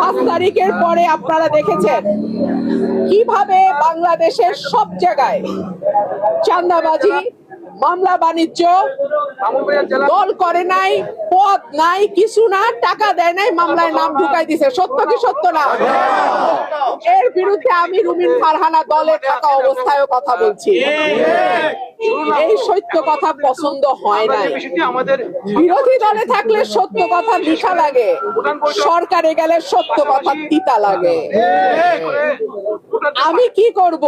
পাঁচ তারিখের পরে আপনারা দেখেছেন কীভাবে বাংলাদেশের সব জায়গায় চান্দাবাজি মামলা বাণিজ্য দল করে নাই পদ নাই কিছু না টাকা দেয় নাই মামলায় নাম ঢুকাই দিছে সত্য কি সত্য না এর বিরুদ্ধে আমি রুমিন ফারহানা দলে থাকা অবস্থায়ও কথা বলছি এই সত্য কথা পছন্দ হয় নাই বিরোধী দলে থাকলে সত্য কথা মিঠা লাগে সরকারে গেলে সত্য কথা তিতা লাগে আমি কি করব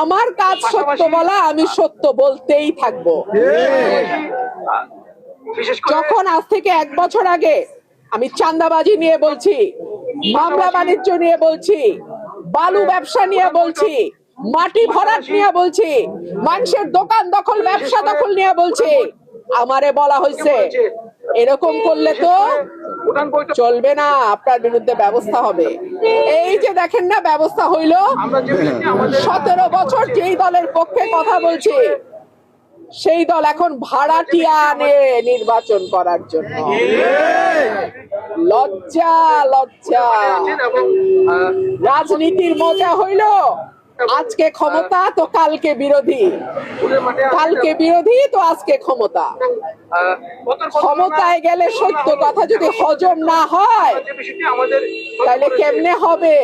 আমার কাজ সত্য বলা আমি সত্য বলতেই থাকব। যখন আজ থেকে এক বছর আগে আমি চাঁদাবাজি নিয়ে বলছি মামলা বাণিজ্য নিয়ে বলছি বালু ব্যবসা নিয়ে বলছি মাটি ভরাট নিয়ে বলছি মানুষের দোকান দখল ব্যবসা দখল নিয়ে বলছি আমারে বলা হয়েছে এরকম করলে তো চলবে না আপনার বিরুদ্ধে ব্যবস্থা হবে। এই যে দেখেন না ব্যবস্থা হইল। সতেরো বছর যেই দলের পক্ষে কথা বলছি সেই দল এখন ভাড়াটিয়া আনে নির্বাচন করার জন্য। লজ্জা লজ্জা। রাজনীতির মজা হইল। আজকে ক্ষমতা তো কালকে বিরোধী। কালকে বিরোধী তো আজকে ক্ষমতা। ক্ষমতায় গেলে সত্য কথা যদি হজম না হয়, তাহলে কেমনে হবে?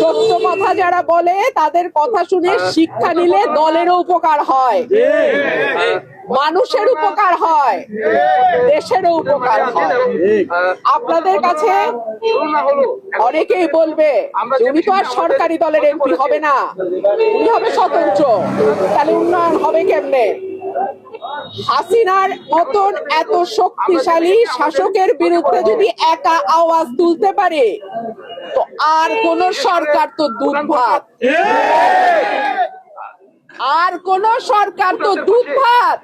সত্য কথা যারা বলে, তাদের কথা শুনে শিক্ষা নিলে দলেরও উপকার হয়। মানুষের উপকার হয়। দেশেরও উপকার হয়। আপনাদের কাছে অনেকেই বলবে, তুমি তো আর সরকারি দলের এমপি হবে না। উনি হবে স্বতন্ত্র। তাহলে উন্নয়ন হবে কেমনে? হাসিনার মতন এত শক্তিশালী শাসকের বিরুদ্ধে যদি একা আওয়াজ তুলতে পারে তো আর কোন সরকার তো দুধ ভাত আর কোন সরকার তো দুধ ভাত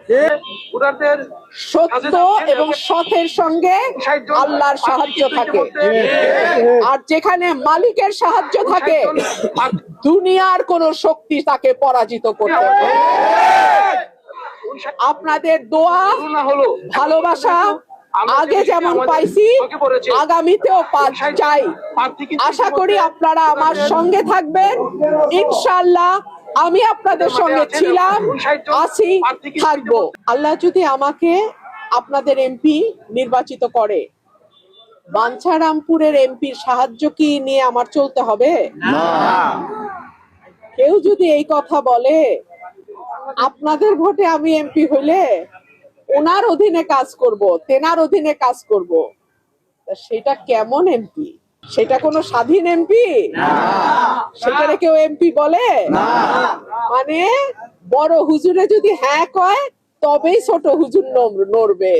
সত্য এবং সতের সঙ্গে আল্লাহর সাহায্য থাকে। আর যেখানে মালিকের সাহায্য থাকে দুনিয়ার কোন শক্তি তাকে পরাজিত করতে আপনাদের দোয়া হলো ভালোবাসা আগে যেমন পাইছি আগামীতেও চাই। আশা করি আপনারা আমার সঙ্গে থাকবেন। ইনশাল্লাহ আমি আপনাদের সঙ্গে ছিলাম আছি থাকব। আল্লাহ যদি আমাকে আপনাদের এমপি নির্বাচিত করে বাঞ্ছারামপুরের এমপির সাহায্য কি নিয়ে আমার চলতে হবে? কেউ যদি এই কথা বলে আপনাদের ভোটে আমি এমপি হইলে ওনার অধীনে কাজ করব তেনার অধীনে কাজ করব তা সেটা কেমন এমপি? সেটা কোনো স্বাধীন এমপি? সেখানে কেউ এমপি বলে? মানে বড় হুজুরে যদি হ্যাঁ কয় তবেই ছোট হুজুর নড়বে।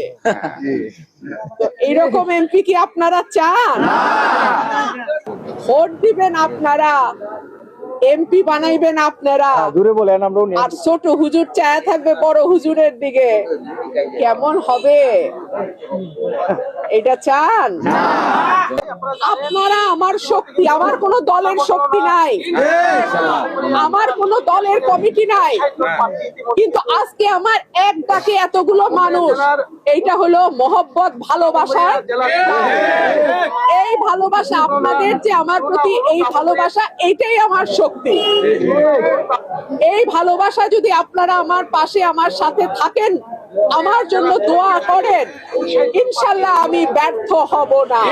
তো এরকম এমপি কি আপনারা চান? ভোট দিবেন আপনারা এমপি বানাইবেন আপনারা। দূরে বলেন আমরা আর ছোট হুজুর চায়া থাকবে বড় হুজুরের দিকে। কেমন হবে? এটা চান? আপনারা আমার শক্তি আমার কোনো দলের শক্তি নাই। আমার কোনো দলের কমিটি নাই। কিন্তু আজকে আমার এক ডাকে এতগুলো মানুষ এইটা হলো মহব্বত ভালোবাসা। এই ভালোবাসা আপনাদের যে আমার প্রতি এই ভালোবাসা এইটাই আমার শক্তি। এই ভালোবাসা যদি আপনারা আমার পাশে আমার সাথে থাকেন আমার জন্য দোয়া করেন। ইনশাল্লাহ আমি ব্যর্থ হব না।